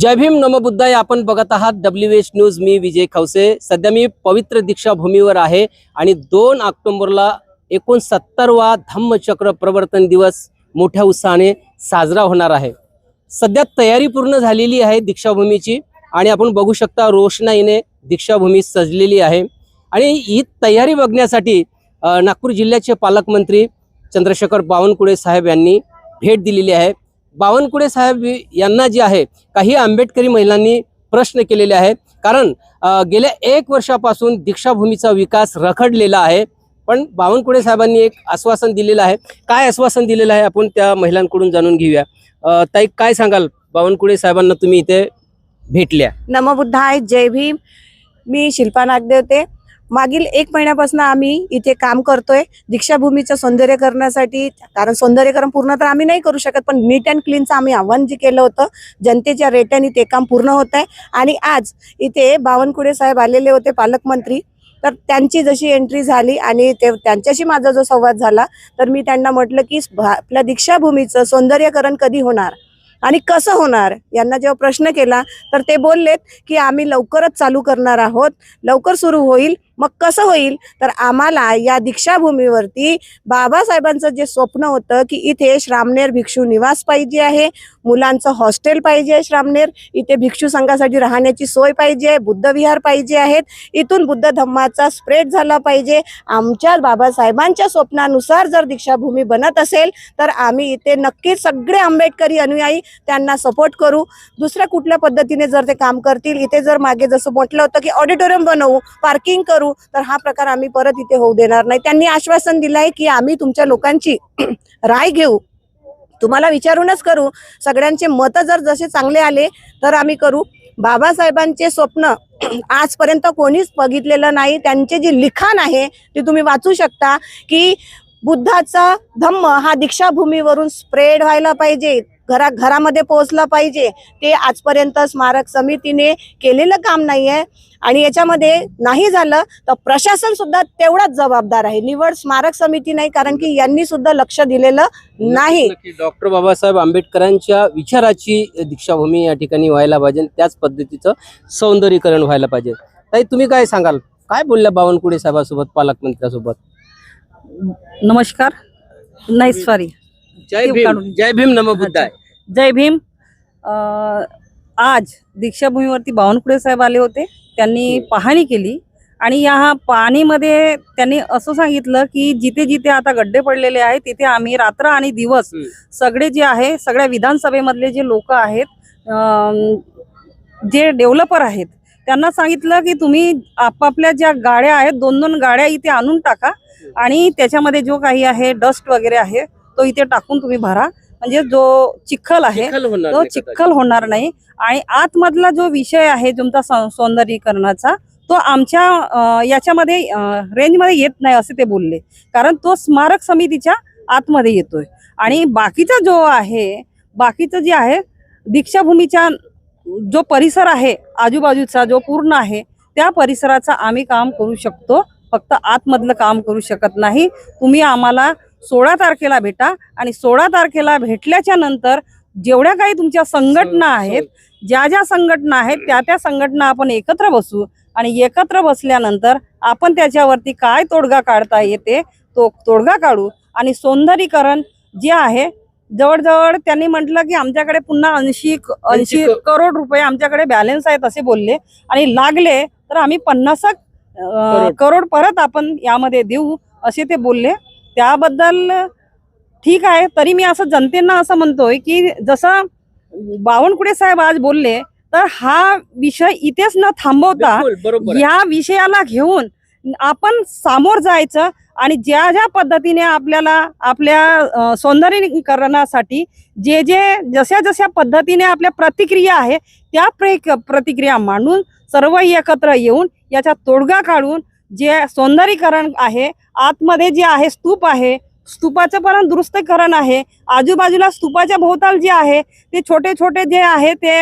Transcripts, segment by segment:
जय भीम नमबुद्धाय आपण बघत आहात डब्ल्यू एच न्यूज मी विजय खवसे. सध्या मी पवित्र दीक्षाभूमीवर आहे आणि दोन ऑक्टोबरला एकोणसत्तरवा धम्मचक्र प्रवर्तन दिवस मोठ्या उत्साहाने साजरा होणार आहे. सध्या तयारी पूर्ण झालेली आहे दीक्षाभूमीची आणि आपण बघू शकता रोषणाईने दीक्षाभूमी सजलेली आहे. आणि ही तयारी बघण्यासाठी नागपूर जिल्ह्याचे पालकमंत्री चंद्रशेखर बावनकुळे साहेब यांनी भेट दिलेली आहे. बावनकुळे साहेब यांना जे आहे काही आंबेडकरी महिलांनी प्रश्न केलेले आहेत. कारण गेल्या एक वर्षापासून दीक्षाभूमीचा विकास रखडलेला आहे. पण बावनकुळे साहेबांनी एक आश्वासन दिलेलं आहे. काय आश्वासन दिलेलं आहे आपण त्या महिलांकडून जाणून घेऊया. ताई काय सांगाल? बावनकुळे साहेबांना तुम्ही इथे भेटल्या. नमबुद्धाय जय भीम. मी शिल्पा नागदेवते. मागील एक महिन्यापासून आम्ही इथे काम करतोय. दीक्षाभूमीचं सौंदर्यकरणासाठी कारण सौंदर्यकरण पूर्ण तर आम्ही नाही करू शकत पण नीट अँड क्लीनचं आम्ही आव्हान जे केलं होतं जनतेच्या रेट्याने ते काम पूर्ण होत आहे. आणि आज इथे बावनकुळे साहेब आलेले होते पालकमंत्री. तर त्यांची जशी एंट्री झाली आणि ते त्यांच्याशी माझा जो संवाद झाला तर मी त्यांना म्हटलं की आपल्या दीक्षाभूमीचं सौंदर्यकरण कधी होणार आणि कसं होणार? यांना जेव्हा प्रश्न केला तर ते बोललेत की आम्ही लवकरच चालू करणार आहोत. लवकर सुरू होईल. मग कसं होईल? तर आम्हाला या दीक्षाभूमीवरती बाबासाहेबांचं जे स्वप्न होतं की इथे श्रामनेर भिक्षू निवास पाहिजे आहे मुलांचं हॉस्टेल पाहिजे आहे श्रामनेर इथे भिक्षू संघासाठी राहण्याची सोय पाहिजे आहे बुद्धविहार पाहिजे आहेत इथून बुद्ध धम्माचा स्प्रेड झाला पाहिजे. आमच्या बाबासाहेबांच्या स्वप्नानुसार जर दीक्षाभूमी बनत असेल तर आम्ही इथे नक्कीच सगळे आंबेडकरी अनुयायी त्यांना सपोर्ट करू. दुसऱ्या कुठल्या पद्धतीने जर ते काम करतील इथे जर मागे जसं म्हटलं होतं की ऑडिटोरियम बनवू पार्किंग करू तर हा प्रकार आम्ही परत इथे होऊ देणार नाही. त्यांनी आश्वासन दिलं आहे की आम्ही तुमच्या लोकांची राय घेऊ. तुम्हाला विचारूनच करू. सगळ्यांचे मतं जर जसे चांगले आले तर आम्ही करू. बाबासाहेबांचे स्वप्न आजपर्यंत कोणीच बघितलेलं नाही. त्यांचे जे लिखाण आहे ते तुम्ही वाचू शकता की बुद्धाचा धम्म हा दीक्षाभूमीवरून स्प्रेड व्हायला पाहिजे. घरा घरामध्ये पोहोचला पाहिजे. ते आजपर्यंत स्मारक समितीने केलेलं काम नाही आहे आणि याच्यामध्ये नाही झालं तर प्रशासन सुद्धा तेवढाच जबाबदार आहे. निवड स्मारक समिती नाही कारण की यांनी सुद्धा लक्ष दिलेलं नाही. डॉक्टर बाबासाहेब आंबेडकरांच्या विचाराची दीक्षाभूमी या ठिकाणी व्हायला पाहिजे त्याच पद्धतीचं सौंदर्यीकरण व्हायला पाहिजे. ताई तुम्ही काय सांगाल? काय बोलल्या बावनकुळे साहेबासोबत पालकमंत्र्यासोबत? नमस्कार नाही सॉरी जय भीम. जय भीम नमबुद्धाय जय भीम आज दीक्षाभूमीवरती बावनकुळे साहेब आले होते त्यांनी हम्म. पाहणी केली आणि या पाहणीमध्ये त्यांनी असं सांगितलं की जिथे जिथे आता गड्डे पडलेले आहेत तिथे आम्ही रात्र आणि दिवस. सगळे जे आहे सगळ्या विधानसभेमधले जे लोक आहेत जे डेव्हलपर आहेत त्यांना सांगितलं की तुम्ही आपापल्या ज्या गाड्या आहेत दोन दोन गाड्या इथे आणून टाका आणि त्याच्यामध्ये जो काही आहे डस्ट वगैरे आहे तो इथे टाकून तुम्ही भरा. म्हणजे जो चिखल आहे तो चिखल होणार नाही. आणि आतमधला जो विषय आहे तुमचा सौंदर्यीकरणाचा तो आमच्या याच्यामध्ये रेंजमध्ये येत नाही असे ते बोलले. कारण तो स्मारक समितीच्या आतमध्ये येतोय. आणि बाकीचा जो आहे बाकीचं जे आहे दीक्षाभूमीच्या जो परिसर आहे आजूबाजूचा जो पूर्ण आहे त्या परिसराचा आम्ही काम करू शकतो. फक्त आतमधलं काम करू शकत नाही. तुम्ही आम्हाला सोळा तारखेला भेटा आणि सोळा तारखेला भेटल्याच्या नंतर जेवढ्या काही तुमच्या संघटना आहेत ज्या ज्या संघटना आहेत त्या त्या संघटना आपण एकत्र बसू आणि एकत्र बसल्यानंतर आपण त्याच्यावरती काय तोडगा काढता येते तो तोडगा काढू आणि सौंदर्यीकरण जे आहे जवळजवळ त्यांनी म्हटलं की आमच्याकडे पुन्हा ऐंशी ऐंशी करोड रुपये आमच्याकडे बॅलन्स आहेत असे बोलले आणि लागले तर आम्ही पन्नास करोड. करोड परत आपण यामध्ये देऊ असे ते बोलले त्याबद्दल ठीक आहे तरी मी असं जनतेना असं म्हणतोय की जसं बावनकुळे साहेब आज बोलले तर हा विषय इथेच न थांबवता. या विषयाला घेऊन आपण सामोर जायचं आणि ज्या ज्या पद्धतीने आपल्याला आपल्या सौंदर्यीकरणासाठी जे जे जशा जशा पद्धतीने आपल्या प्रतिक्रिया आहे त्या प्रे प्रतिक्रिया मांडून सर्व एकत्र येऊन याचा तोडगा काढून जे सौंदर्यीकरण आहे आतमध्ये जे आहे स्तूप आहे स्तूपाचं पण दुरुस्तीकरण आहे आजूबाजूला स्तूपाच्या भोवताल जे आहे ते छोटे छोटे जे आहे ते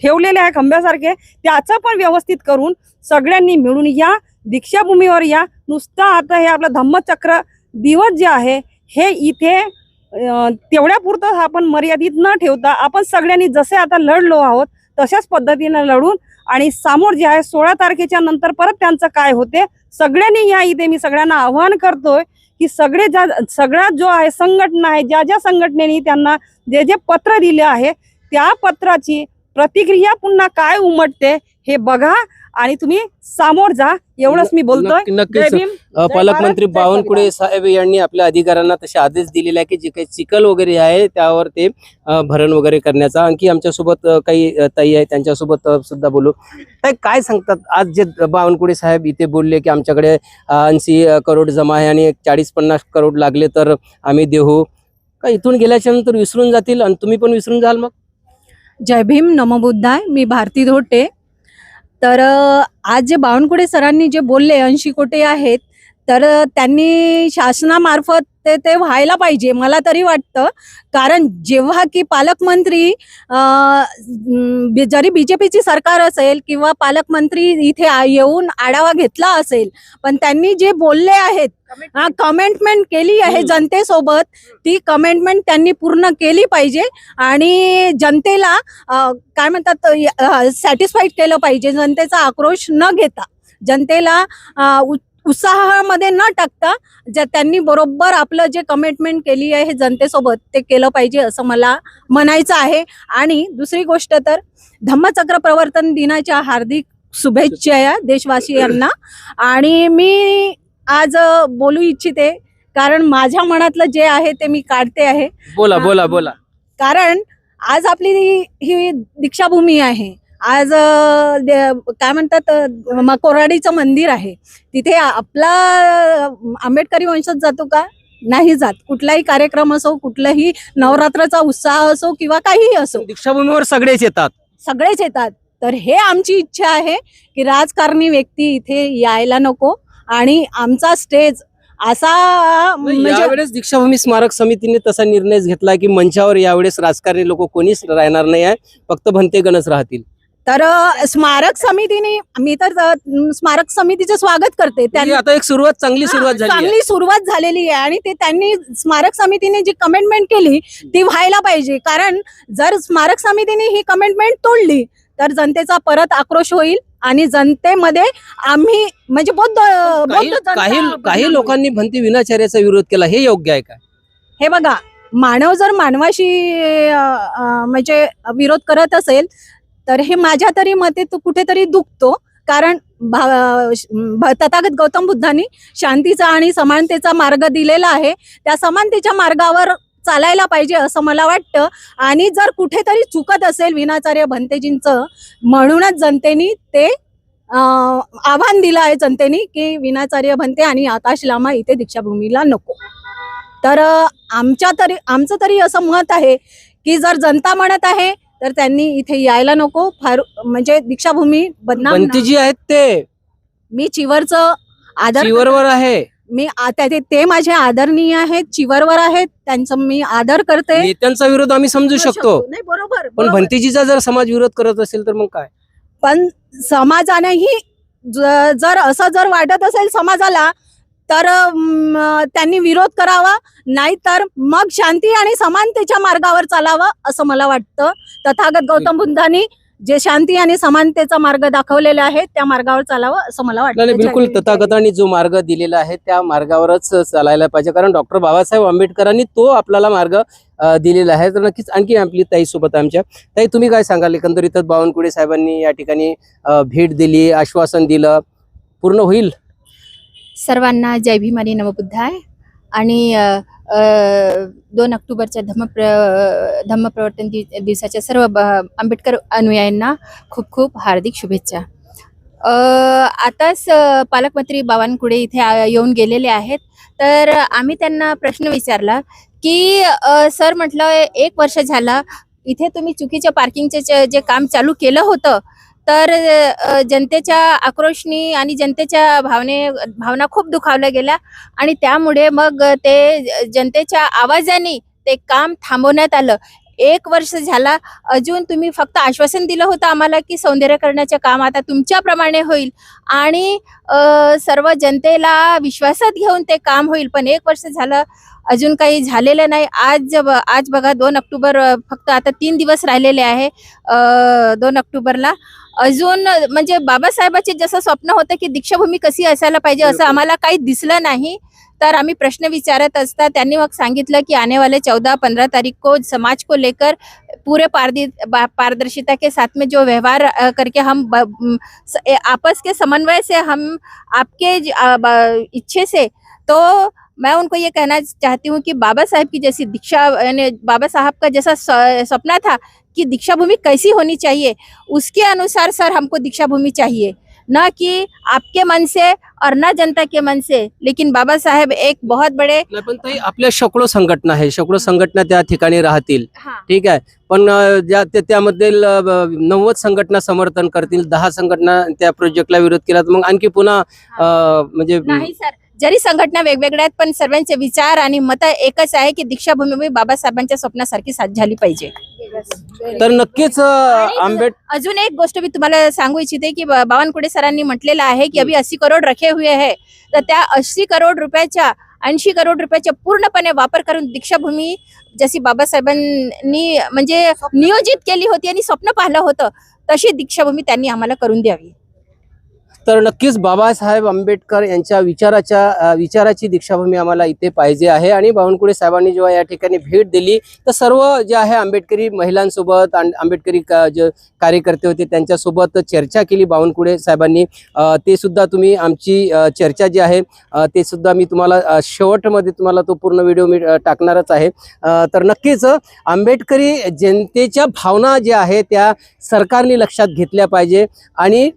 ठेवलेले आहे खंब्यासारखे त्याचं पण व्यवस्थित करून सगळ्यांनी मिळून या दीक्षाभूमीवर या. नुसतं आता हे आपलं धम्मचक्र दिवस जे आहे हे इथे तेवढ्यापुरतं आपण मर्यादित न ठेवता आपण सगळ्यांनी जसे आता लढलो आहोत तशाच पद्धतीनं लढून आणि समोर जे आहे सोळा तारखेच्या नंतर परत त्यांचं काय होते सगळ्यांनी या इथे मी सगळ्यांना आव्हान करतोय की सगळे ज्या सगळ्यात जो आहे संघटना आहे ज्या ज्या संघटनेनी त्यांना जे जे पत्र दिले आहे त्या पत्राची प्रतिक्रिया पुन्हा काय उमटते हे बघा आणि तुम्ही सामोर जा. एवढंच मी बोलतोय. नक्की- नक्कीच. पालकमंत्री बावनकुळे. साहेब यांनी आपल्या अधिकाऱ्यांना तसे आदेश दिलेले आहे की जे काही चिखल वगैरे आहे त्यावर ते भरण वगैरे करण्याचा. आणखी आमच्यासोबत काही ताई आहे त्यांच्यासोबत सुद्धा बोलू. ताई काय सांगतात? आज जे बावनकुळे साहेब इथे बोलले की आमच्याकडे ऐंशी करोड जमा आहे आणि चाळीस पन्नास करोड लागले तर आम्ही देऊ. का इथून गेल्याच्यानंतर विसरून जातील? आणि तुम्ही पण विसरून जाल मग? जय भीम नमोबुद्धाय मी भारती धोटे. तर आज जे बावनकुळे सरांनी जे बोलले ऐंशी कोटे आहेत तर त्यांनी शासनामार्फत ते ते व्हायला पाहिजे मला तरी वाटतं. कारण जेव्हा की पालकमंत्री जरी बीजेपीची सरकार असेल किंवा पालकमंत्री इथे येऊन आढावा घेतला असेल पण त्यांनी जे बोलले आहेत कमेंटमेंट केली आहे. जनतेसोबत ती कमेंटमेंट त्यांनी पूर्ण केली पाहिजे आणि जनतेला काय म्हणतात सॅटिस्फाईड केलं पाहिजे जनतेचा आक्रोश न घेता. जनतेला उत्साहामध्ये न टाकता ज्या त्यांनी बरोबर आपलं जे कमिटमेंट केली आहे जनतेसोबत ते केलं पाहिजे असं मला म्हणायचं आहे. आणि दुसरी गोष्ट तर धम्मचक्र प्रवर्तन दिनाच्या हार्दिक शुभेच्छा या देशवासियांना. आणि मी आज बोलू इच्छिते कारण माझ्या मनातलं जे आहे ते मी काढते आहे. बोला. बोला बोला. कारण आज आपली ही दीक्षाभूमी आहे. आज काय म्हणतात कोराडीचं मंदिर आहे. तिथे आपला आंबेडकरी वंशज जातो का? नाही जात. कुठलाही कार्यक्रम असो कुठलाही नवरात्राचा उत्साह असो किंवा काहीही असो. दीक्षाभूमीवर सगळेच येतात. सगळेच येतात. तर हे आमची इच्छा आहे की राजकारणी व्यक्ती इथे यायला नको आणि आमचा स्टेज असा म्हणजे दीक्षाभूमी स्मारक समितीने तसा निर्णय घेतला की मंचावर यावेळेस राजकारणी लोक कोणीच राहणार नाही आहे. फक्त भंते गणच राहतील. तर स्मारक समितीने मी तर स्मारक समितीचं स्वागत करते त्यांनी आता एक सुरुवात चांगली सुरुवात झाली. चांगली सुरुवात झालेली आहे आणि ते त्यांनी स्मारक समितीने जी कमेंटमेंट केली ती व्हायला पाहिजे कारण जर स्मारक समितीने ही कमेंटमेंट तोडली तर जनतेचा परत आक्रोश होईल आणि जनतेमध्ये आम्ही म्हणजे बौद्ध काही काही. लोकांनी भंती विनाचार्याचा विरोध केला हे योग्य आहे का हे बघा मानव जर मानवाशी म्हणजे विरोध करत असेल तर हे माझ्या तरी मते तो कुठेतरी दुखतो कारण भा- भ- तथागत गौतम बुद्धांनी शांतीचा आणि समानतेचा मार्ग दिलेला आहे. त्या समानतेच्या मार्गावर चालायला पाहिजे असं मला वाटतं. आणि जर कुठेतरी चुकत असेल विनाचार्य भंतेजींचं म्हणूनच जनतेनी ते आव्हान दिलं आहे जनतेनी की विनाचार्य भंते आणि आकाश लामा इथे दीक्षाभूमीला नको. तर आमच्या तरी आमचं तरी असं मत आहे की जर जनता म्हणत आहे तर त्यांनी इथे यायला नको फार म्हणजे दीक्षाभूमी बदनाम जी आहेत ते. मी चिवरचं आदर चिवरवर आहे. मी ते ते माझे आदरणीय आहेत चिवरवर आहेत त्यांचं मी आदर करते. नेत्यांचा विरोध आम्ही समजू शकतो. नाही बरोबर पण. भंतीजीचा जर समाज विरोध करत असेल तर मग काय? पण समाजानेही जर असं जर वाटत असेल समाजाला तर त्यांनी विरोध करावा नाहीतर मग शांती आणि समानतेच्या मार्गावर चालावं असं मला वाटतं. तथागत गौतम बुद्धांनी जे शांती आणि समानतेचा मार्ग दाखवलेला आहे त्या मार्गावर चालावं असं मला वाटतं. बिलकुल तथागतांनी जो मार्ग दिलेला आहे त्या मार्गावरच चालायला पाहिजे. कारण डॉक्टर बाबासाहेब आंबेडकरांनी तो आपल्याला मार्ग दिलेला आहे. तर नक्कीच आणखी आपली ताई सोबत आमच्या. ताई तुम्ही काय सांगाल? एकंदरीतच बावनकुळे साहेबांनी या ठिकाणी भेट दिली आश्वासन दिलं पूर्ण होईल? सर्वांना जय भीम आणि आणि दोन ऑक्टोबरच्या दोन ऑक्टोबरच्या धम्मप्र धम्मप्रवर्तन दि दिवसाच्या सर्व ब- आंबेडकर अनुयायांना खूप खूप हार्दिक शुभेच्छा. आताच पालकमंत्री बावनकुळे इथे येऊन गेलेले आहेत. तर आम्ही त्यांना प्रश्न विचारला की सर म्हटलं एक वर्ष झालं इथे तुम्ही चुकीच्या पार्किंगचे जे काम चालू केलं होतं तर जनतेच्या आक्रोशनी आणि जनतेच्या भावने भावना खूप दुखावल्या गेल्या आणि त्यामुळे मग ते जनतेच्या आवाजाने ते काम थांबवण्यात आलं. एक वर्ष झाला अजून तुम्ही फक्त आश्वासन दिलं होतं आम्हाला की सौंदर्यकरणाचे काम आता तुमच्याप्रमाणे होईल आणि सर्व जनतेला विश्वासात घेऊन ते काम होईल. पण एक वर्ष झालं अजून काही झालेलं नाही. आज आज बघा दोन ऑक्टोबर फक्त आता तीन दिवस राहिलेले आहे दोन ऑक्टोबरला. अजून म्हणजे बाबासाहेबाचे जसं स्वप्न होतं की दीक्षाभूमी कशी असायला पाहिजे असं आम्हाला काही दिसलं नाही. तर आम्ही प्रश्न विचारत असता त्यांनी मग सांगितलं की आने वाले चौदह पंद्रह तारीख को समाज को लेकर पूरे पारदर्शिता के साथ में जो व्यवहार करके हम आपस के समन्वय से हम आपके इच्छे से तो मैं उनको ये कहना चाहती हूँ कि बाबा साहेब की जैसी दीक्षा यानी बाबा साहब का जैसा सपना था कि दीक्षा भूमि कैसी होनी चाहिए उसके अनुसार सर हमको दीक्षा भूमि चाहिए। न कि आपके मन से और न जनता के मन से लेकिन बाबा साहेब एक बहुत बड़े नाही पण ताई आपल्या शेकडो संघटना आहे शेकडो संघटना त्या ठिकाणी राहतील हाँ. ठीक आहे. पण अ, ज्या त्या- त्यामधील अ, ब- नव्वद संघटना समर्थन करतील दहा संघटना त्या प्रोजेक्टला विरोध केला तर मग आणखी पुन्हा म्हणजे नाही सर. जरी संघटना वेगवेगळ्या आहेत पण सर्वांचे विचार आणि मत एकच आहे की दीक्षाभूमी बाबासाहेबांच्या स्वप्नासारखी साथ झाली पाहिजे. तर नक्कीच आंबेड अजून एक गोष्ट मी तुम्हाला सांगू इच्छिते की बा- बावनकुळे सरांनी म्हटलेलं आहे की अभी अस्सी करोड रखे हुए है. तर त्या अस्सी करोड रुपयाच्या ऐंशी करोड रुपयाच्या पूर्णपणे वापर करून दीक्षाभूमी जशी बाबासाहेबांनी म्हणजे नियोजित केली होती आणि स्वप्न पाहिलं होतं तशी दीक्षाभूमी त्यांनी आम्हाला करून द्यावी. तर नक्कीच बाबासाहेब आंबेडकर यांच्या विचाराच्या विचाराची दीक्षाभूमी आम्हाला इथे पाहिजे आहे. आणि बावनकुळे साहेबांनी जेव्हा या ठिकाणी भेट दिली तर सर्व जे आहे आंबेडकरी महिलांसोबत आं- आंबेडकरी का- जे कार्यकर्ते होते त्यांच्यासोबत चर्चा केली बावनकुळे साहेबांनी. ते सुद्धा तुम्ही आमची चर्चा जी आहे ते सुद्धा मी तुम्हाला शेवटमध्ये तुम्हाला तो पूर्ण व्हिडिओ मी टाकणारच आहे. तर नक्कीच आंबेडकरी जनतेच्या भावना ज्या आहे त्या सरकारने लक्षात घेतल्या पाहिजे. आणि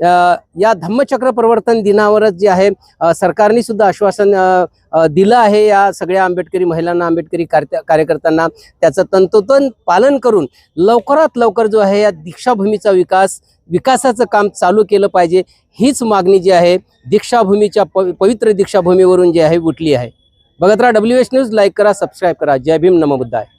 या धम्मचक्र प्रवर्तन दिनावरच जे आहे सरकारने सुद्धा आश्वासन दिलं आहे या सगळ्या आंबेडकरी महिलांना आंबेडकरी कार्य- कार्यकर्त्यांना. त्याचं तंतोतंत पालन करून लवकरात लवकर जो आहे या दीक्षाभूमीचा विकास विकासाचं काम चालू केलं पाहिजे हीच मागणी जी आहे दीक्षाभूमीच्या पवि- पवित्र दीक्षाभूमीवरून जी आहे उठली आहे. बघत राहा डब्ल्यू एच न्यूज लाईक करा सबस्क्राईब करा. जय भीम नमबुद्धा आहे